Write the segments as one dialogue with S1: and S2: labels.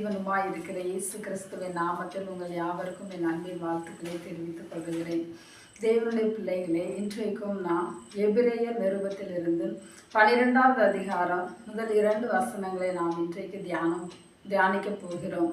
S1: ஜீவனுமாய் இருக்கிற இயேசு கிறிஸ்துவின் நாமத்தில் உங்கள் யாவருக்கும் என் அன்பின் வாழ்த்துக்களை தெரிவித்துக் கொள்கிறேன். தேவனுடைய பிள்ளைகளே இன்றைக்கும் நாம் எபிரேய நிருபத்திலிருந்து பனிரெண்டாவது அதிகாரம் முதல் இரண்டு வசனங்களை நாம் இன்றைக்கு தியானம் தியானிக்கப் போகிறோம்.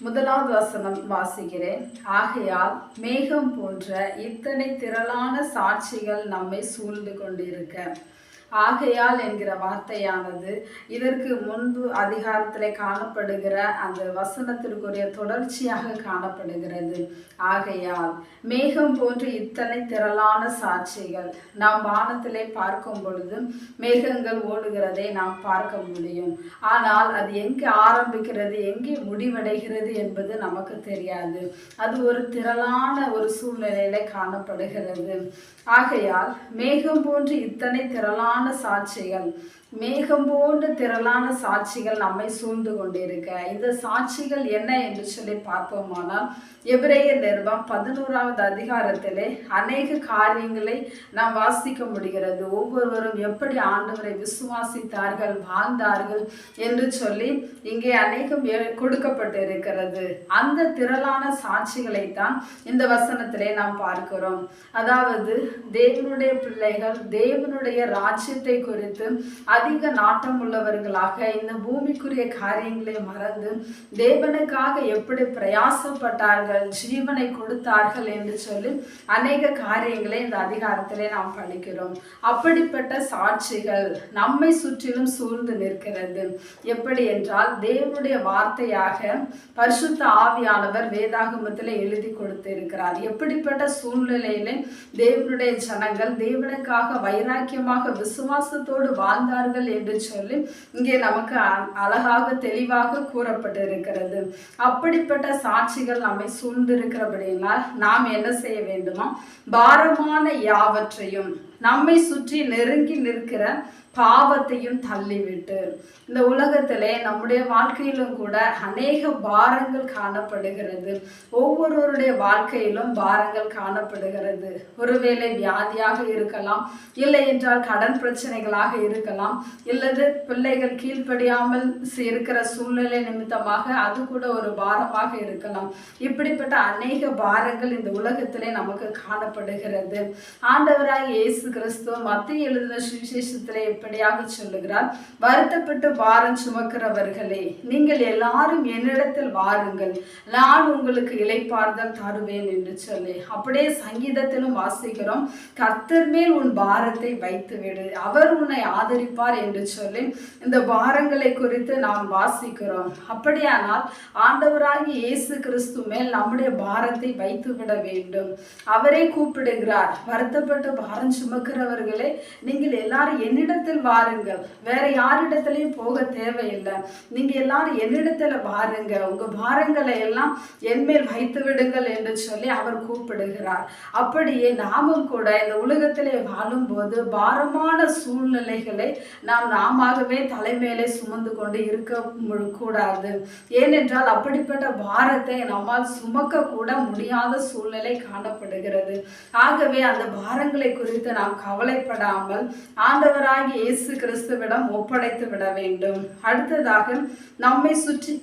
S1: முதலாவது வசனம் வாசிக்கிறேன். ஆகையால் மேகம் போன்ற இத்தனை திரளான சாட்சிகள் நம்மை சூழ்ந்து கொண்டிருக்க ஆகையால் என்கிற வார்த்தையானது இதற்கு முன்பு அதிகாரத்தில் காணப்படுகிற அந்த வசனத்திற்குரிய தொடர்ச்சியாக காணப்படுகிறது. ஆகையால் மேகம் போன்று இத்தனை திரளான சாட்சிகள் நாம் வானத்திலே பார்க்கும் பொழுது மேகங்கள் ஓடுகிறதை நாம் பார்க்க முடியும். ஆனால் அது எங்கே ஆரம்பிக்கிறது எங்கே முடிவடைகிறது என்பது நமக்கு தெரியாது. அது ஒரு திரளான ஒரு சூழ்நிலையில காணப்படுகிறது. ஆகையால் மேகம் போன்று இத்தனை திரளான சாட்சிகள். மேகம் போன்ற திரளான சாட்சிகள் நம்மை சூழ்ந்து கொண்டிருக்க. இந்த சாட்சிகள் என்ன என்று சொல்லி பார்ப்போமானால் எபிரேய நிருபம் பதினோராவது அதிகாரத்திலே அநேக காரியங்களை நாம் வாசிக்க முடிகிறது. ஒவ்வொருவரும் எப்படி ஆண்டவரை விசுவாசித்தார்கள் வாழ்ந்தார்கள் என்று சொல்லி இங்கே அநேகம் கொடுக்கப்பட்டிருக்கிறது. அந்த திரளான சாட்சிகளைத்தான் இந்த வசனத்திலே நாம் பார்க்கிறோம். அதாவது தேவனுடைய பிள்ளைகள் தேவனுடைய ராஜ்யத்தை குறித்து அதிக நாட்டம் உள்ளவர்களாக இந்த பூமிக்குரிய காரியங்களை மறந்து தேவனுக்காக எப்படி பிரயாசப்பட்டார்கள் ஜீவனை கொடுத்தார்கள் என்று சொல்லி அநேக காரியங்களை இந்த அதிகாரத்திலே நாம் படிக்கிறோம். அப்படிப்பட்ட சாட்சிகள் நம்மை சுற்றிலும் சூழ்ந்து நிற்கிறது. எப்படி என்றால் தேவனுடைய வார்த்தையாக பரிசுத்த ஆவியானவர் வேதாகமத்தில் எழுதி கொடுத்திருக்கிறார். எப்படிப்பட்ட சூழ்நிலையிலே தேவனுடைய ஜனங்கள் தேவனுக்காக வைராக்கியமாக விச விசுவாசத்தோடு வாழ்ந்தார்கள் என்று சொல்லி இங்கே நமக்கு அ- அழகாக தெளிவாக கூறப்பட்டிருக்கிறது. அப்படிப்பட்ட சாட்சிகள் நம்மை சூழ்ந்திருக்கிறபடியினால் நாம் என்ன செய்ய வேண்டுமா? பாரமான யாவற்றையும் நம்மை சுற்றி நெருங்கி நிற்கிற பாவத்தையும் தள்ளிவிட்டு. இந்த உலகத்திலே நம்முடைய வாழ்க்கையிலும் கூட அநேக பாரங்கள் காணப்படுகிறது. ஒவ்வொருவருடைய வாழ்க்கையிலும் பாரங்கள் காணப்படுகிறது. ஒருவேளை வியாதியாக இருக்கலாம் இல்லை என்றால் கடன் பிரச்சனைகளாக இருக்கலாம் இல்லது பிள்ளைகள் கீழ்ப்படியாமல் இருக்கிற சூழ்நிலை நிமித்தமாக அது கூட ஒரு பாரமாக இருக்கலாம். இப்படிப்பட்ட அநேக பாரங்கள் இந்த உலகத்திலே நமக்கு காணப்படுகிறது. ஆண்டவராக இயேசு கிறிஸ்துவ மத்திய எழுதின சுவிசேஷத்திலே எப்படியாக சொல்லுகிறார் வருத்தப்பட்டு பாரம் சுமக்கிறவர்களே நீங்கள் எல்லாரும் என்னிடத்தில் வாருங்கள். நான் உங்களுக்கு இலைப்பார்தல் தருவேன் என்று சொல்லி அப்படியே சங்கீதத்திலும் வாசிக்கிறோம் கர்த்தர் மேல் உன் பாரத்தை வைத்து விடு அவர் உன்னை ஆதரிப்பார் என்று சொல்லி இந்த பாரங்களை குறித்து நாம் வாசிக்கிறோம். அப்படியானால் ஆண்டவராகி இயேசு கிறிஸ்து மேல் நம்முடைய பாரத்தை வைத்து விட வேண்டும். அவரே கூப்பிடுகிறார் வருத்தப்பட்டு பாரம் சுமக்கிறவர்களே நீங்கள் எல்லாரும் என்னிடத்தில் வாருங்கள். வேற யாரிடத்துலையும் போக தேவையில்லை. நீங்க எல்லாரும் என்னிடத்துல வாருங்க உங்க பாரங்களை எல்லாம் என்மேல் வைத்து விடுங்கள் என்று சொல்லி அவர் கூப்பிடுகிறார். அப்படியே நாமும் கூட இந்த உலகத்திலே வாழும்போது பாரமான சூழ்நிலைகளை நாம் நாமவே தலைமையிலே சுமந்து கொண்டு இருக்க கூடாது. ஏனென்றால் அப்படிப்பட்ட பாரத்தை நம்மால் சுமக்க கூட முடியாத சூழ்நிலை காணப்படுகிறது. ஆகவே அந்த பாரங்களை குறித்து நாம் கவலைப்படாமல் ஆண்டவராகிய இயேசு கிறிஸ்துவிடம் ஒப்படைத்து விட வேண்டும். அடுத்ததாக நம்மை சுற்றி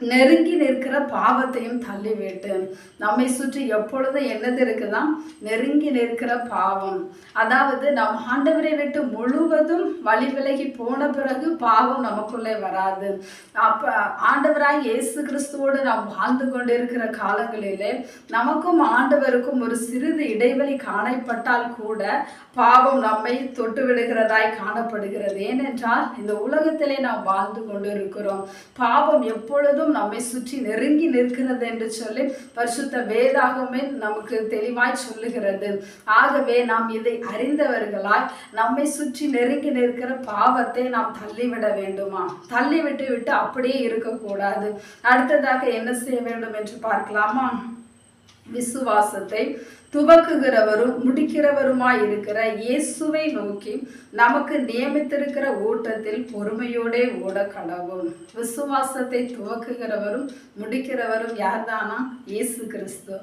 S1: நெருங்கி நிற்கிற பாவத்தையும் தள்ளிவிட்டு நம்மை சுற்றி எப்பொழுதும் என்னது இருக்குதான் நெருங்கி நிற்கிற பாவம். அதாவது நம் ஆண்டவரை விட்டு முழுவதும் வழி விலகி போன பிறகு பாவம் நமக்குள்ளே வராது. அப்ப ஆண்டவராய் இயேசு கிறிஸ்துவோடு நாம் வாழ்ந்து கொண்டிருக்கிற காலங்களிலே நமக்கும் ஆண்டவருக்கும் ஒரு சிறிது இடைவெளி காணப்பட்டால் கூட பாவம் நம்மை தொட்டு விடுகிறதாய் காணப்படுகிறது. ஏனென்றால் இந்த உலகத்திலே நாம் வாழ்ந்து கொண்டிருக்கிறோம். பாவம் எப்பொழுதும் நம்மை சுற்றி நெருங்கி நிற்கிறது என்று சொல்லி பரிசுத்த வேதாகமே நமக்கு தெளிவாய் சொல்லுகிறது. ஆகவே நாம் இதை அறிந்தவர்களாய் நம்மை சுற்றி நெருங்கி நிற்கிற பாவத்தை நாம் தள்ளிவிட வேண்டுமா? தள்ளிவிட்டு விட்டு அப்படியே இருக்கக்கூடாது. அடுத்ததாக என்ன செய்ய வேண்டும் என்று பார்க்கலாமா? விசுவாசத்தை துவக்குகிறவரும் முடிக்கிறவருமாய் இருக்கிற இயேசுவை நோக்கி நமக்கு நியமித்திருக்கிற ஓட்டத்தில் பொறுமையோடே ஓட கடவும். விசுவாசத்தை துவக்குகிறவரும் முடிக்கிறவரும் யார்தானா? இயேசு கிறிஸ்து.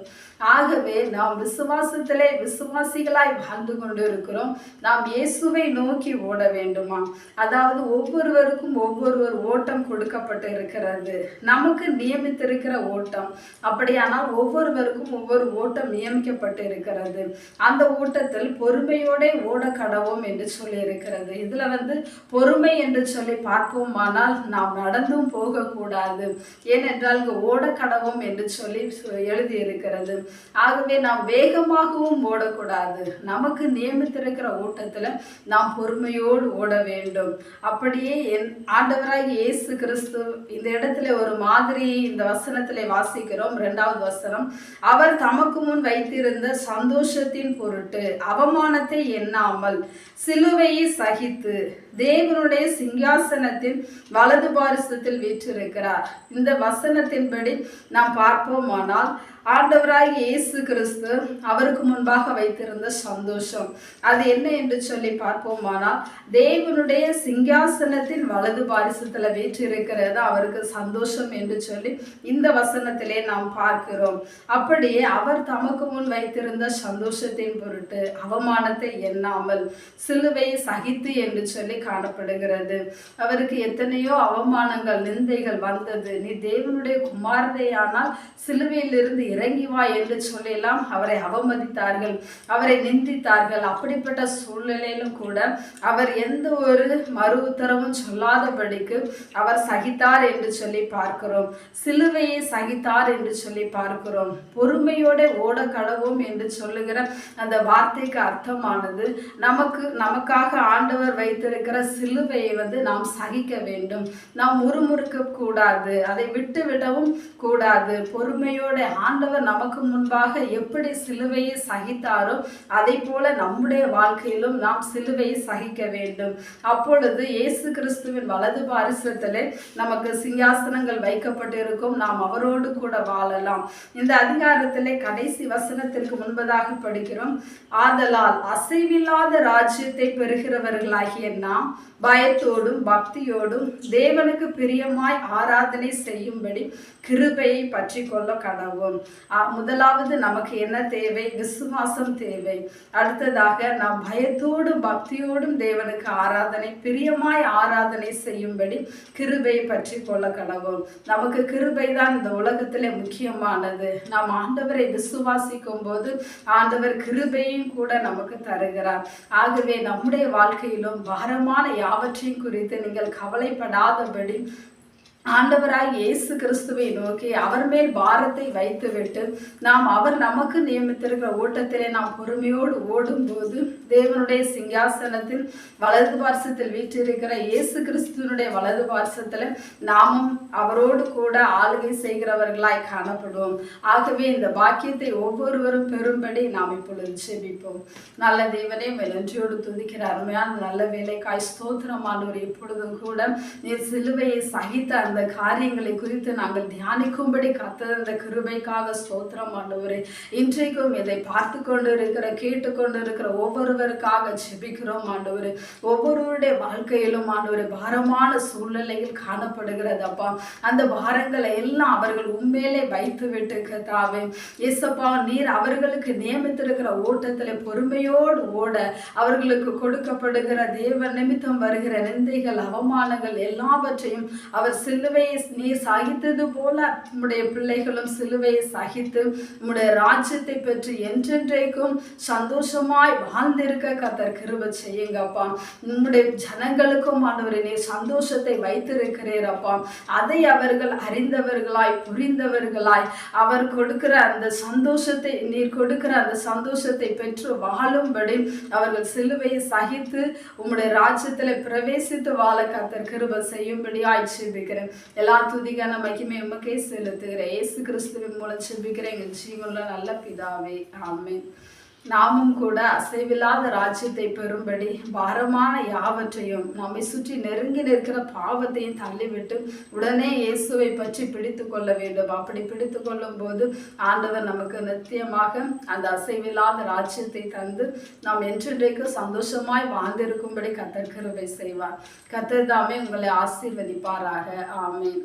S1: ஆகவே நாம் விசுவாசத்திலே விசுவாசிகளாய் வாழ்ந்து கொண்டு இருக்கிறோம் நாம் இயேசுவை நோக்கி ஓட வேண்டுமா? அதாவது ஒவ்வொருவருக்கும் ஒவ்வொருவர் ஓட்டம் கொடுக்கப்பட்டு இருக்கிறது நமக்கு நியமித்திருக்கிற ஓட்டம். அப்படியானால் ஒவ்வொருவருக்கும் ஒவ்வொரு ஓட்டம் நியமிக்கப்பட்டு இருக்கிறது அந்த ஓட்டத்தில் பொறுமையோட ஓட கடவும் என்று சொல்லி இருக்கிறது இதுல வந்து பொறுமை என்று சொல்லி பார்ப்போமானால் நாம் நடந்தும் போகக்கூடாது. ஏனென்றால் இங்கு ஓட கடவும் என்று சொல்லி எழுதி இருக்கிறது ஆகவே நாம் வேகமாகவும் ஓடக்கூடாது. நமக்கு நியமித்திருக்கிற ஓட்டத்துல நாம் பொறுமையோடு ஓட வேண்டும். அப்படியே என் ஆண்டவராக இயேசு கிறிஸ்து இந்த இடத்துல ஒரு மாதிரி இந்த வசனத்திலே வாசிக்கிறோம். இரண்டாவது வசனம் அவர் தமக்கு முன் வைத்திருந்த சந்தோஷத்தின் பொருட்டு அவமானத்தை எண்ணாமல் சிலுவையை சகித்து தேவனுடைய சிங்காசனத்தின் வலது பாரிசத்தில் வீற்றிருக்கிறார். இந்த வசனத்தின்படி நாம் பார்ப்போமானால் ஆண்டவராய் இயேசு கிறிஸ்து அவருக்கு முன்பாக வைத்திருந்த சந்தோஷம். அது என்ன என்று சொல்லி பார்ப்போமானால் தேவனுடைய சிங்காசனத்தின் வலது பாரிசத்தில் வீற்றிருக்கிறது அவருக்கு சந்தோஷம் என்று சொல்லி இந்த வசனத்திலே நாம் பார்க்கிறோம். அப்படியே அவர் தமக்கு முன் வைத்திருந்த சந்தோஷத்தின் பொருட்டு அவமானத்தை எண்ணாமல் சிலுவையை சகித்து என்று சொல்லி காணப்படுகிறது. அவருக்கு எத்தனையோ அவமானங்கள் நிந்தைகள் வந்தது. நீ தேவனுடைய குமாரதையானால் சிலுவையிலிருந்து இறங்கி வா என்று சொல்லலாம் அவரை அவமதித்தார்கள் அவரை நிந்தித்தார்கள். அப்படிப்பட்ட சூழ்நிலையிலும் கூட அவர் எந்த ஒரு மறு உத்தரவும் சொல்லாதபடிக்கு அவர் சகித்தார் என்று சொல்லி பார்க்கிறோம். சிலுவையை சகித்தார் என்று சொல்லி பார்க்கிறோம். பொறுமையோட ஓட கடவும் என்று சொல்லுகிற அந்த வார்த்தைக்கு அர்த்தமானது நமக்கு நமக்காக ஆண்டவர் வைத்திருக்கிற சிலுவையை வந்து நாம் சகிக்க வேண்டும். நாம் முறுமுறுக்க கூடாது அதை விட்டு விடவும் கூடாது. பொறுமையோட ஆண்ட ஆண்டவர் நமக்கு முன்பாக எப்படி சிலுவையை சகித்தாரோ அதை போல நம்முடைய வாழ்க்கையிலும் நாம் சிலுவையை சகிக்க வேண்டும். அப்பொழுது இயேசு கிறிஸ்துவின் வலது பாரிசத்திலே நமக்கு சிங்காசனங்கள் வைக்கப்பட்டிருக்கும். நாம் அவரோடு கூட வாழலாம். இந்த அதிகாரத்திலே கடைசி வசனத்திற்கு முன்பதாக படிக்கிறோம். ஆதலால் அசைவில்லாத ராஜ்யத்தை பெறுகிறவர்களாகிய நாம் பயத்தோடும் பக்தியோடும் தேவனுக்கு பிரியமாய் ஆராதனை செய்யும்படி கிருபையை பற்றி கொள்ள கடவும் முதலாவது நமக்கு என்ன தேவை? விசுவாசம் தேவை. அடுத்ததாக நாம் பயத்தோடும் பக்தியோடும் தேவனுக்கு ஆராதனை பிரியமாய் ஆராதனை செய்யும்படி கிருபை பற்றி கொள்ள கடவும் நமக்கு கிருபை தான் இந்த உலகத்திலே முக்கியமானது. நாம் ஆண்டவரை விசுவாசிக்கும் போது ஆண்டவர் கிருபையும் கூட நமக்கு தருகிறார். ஆகவே நம்முடைய வாழ்க்கையிலும் பாரமான யாவற்றையும் குறித்து நீங்கள் கவலைப்படாதபடி ஆண்டவராய் இயேசு கிறிஸ்துவை நோக்கி அவர் மேல் பாரத்தை வைத்துவிட்டு நாம் அவர் நமக்கு நியமித்திருக்கிற ஓட்டத்திலே நாம் பொறுமையோடு ஓடும்போது தேவனுடைய சிங்காசனத்தில் வலது பார்சத்தில் வீற்றிருக்கிற இயேசு கிறிஸ்துவனுடைய வலது பார்சத்தில் நாமும் அவரோடு கூட ஆளுகை செய்கிறவர்களாய் காணப்படுவோம். ஆகவே இந்த பாக்கியத்தை ஒவ்வொருவரும் பெறும்படி நாம் இப்பொழுது செபிப்போம் நல்ல தேவனே நன்றியோடு துதிக்கிற அருமையான நல்ல வேலைக்காய் ஸ்தோத்திரமானவர் இப்பொழுதும் கூட நீர் சிலுவையை சகித்த அந்த காரியங்களை குறித்து நாங்கள் தியானிக்கும்படி கத்த அந்த கிருபைக்காக ஸ்தோத்திரம் ஆண்டவரே இன்றைக்கும் இதை பார்த்து கொண்டு இருக்கிற கேட்டுக்கொண்டு இருக்கிற ஒவ்வொருவருக்காக ஜெபிக்கிறோம் ஆண்டவரே. ஒவ்வொருவருடைய வாழ்க்கையிலும் ஆண்டவரே பாரமான சூழ்நிலையில் காணப்படுகிறது அப்பா. அந்த பாரங்களை எல்லாம் அவர்கள் உண்மையிலே வைத்து விட்டு கத்தாவே இயேசப்பா நீர் அவர்களுக்கு நியமித்திருக்கிற ஓட்டத்தில் பொறுமையோடு ஓட அவர்களுக்கு கொடுக்கப்படுகிற தேவ நிமித்தம் வருகிற நிந்தைகள் அவமானங்கள் எல்லாவற்றையும் அவர் சில சிலுவையை நீ சகித்தது போல உம்முடைய பிள்ளைகளும் சிலுவையை சகித்து உம்முடைய ராஜ்யத்தை பெற்று என்றென்றைக்கும் சந்தோஷமாய் வாழ்ந்திருக்க கத்தர் கிருப செய்யுங்கப்பா. உம்முடைய ஜனங்களுக்கும் ஆண்டவரை நீ சந்தோஷத்தை வைத்திருக்கிறீரப்பா அதை அவர்கள் அறிந்தவர்களாய் புரிந்தவர்களாய் அவர் கொடுக்கிற அந்த சந்தோஷத்தை நீர் கொடுக்கிற அந்த சந்தோஷத்தை பெற்று வாழும்படி அவர்கள் சிலுவையை சகித்து உம்முடைய ராஜ்யத்தில் பிரவேசித்து வாழ கத்தர் கிருப செய்யும்படியாய் ஜெபிக்கிறேன் எல்லா துதிக்கான மகிமை உமக்கே செலுத்துகிற இயேசு கிறிஸ்துவின் மூலம் செபிக்கிறேன். எங்கள் ஜீவனில் நல்ல பிதாவே. ஆமேன். நாமும் கூட அசைவில்லாத ராஜ்யத்தை பெறும்படி பாரமான யாவற்றையும் நம்மை சுற்றி நெருங்கி நிற்கிற பாவத்தையும் தள்ளிவிட்டு உடனே இயேசுவை பற்றி பிடித்து கொள்ள வேண்டும். அப்படி பிடித்து கொள்ளும் போது ஆண்டவர் நமக்கு நித்தியமாக அந்த அசைவில்லாத ராஜ்யத்தை தந்து நாம் என்றென்றைக்கு சந்தோஷமாய் வாழ்ந்திருக்கும்படி கத்தர் கிருபை செய்வார். கத்தர் தாமே உங்களை ஆசீர்வதிப்பாராக. ஆமென்.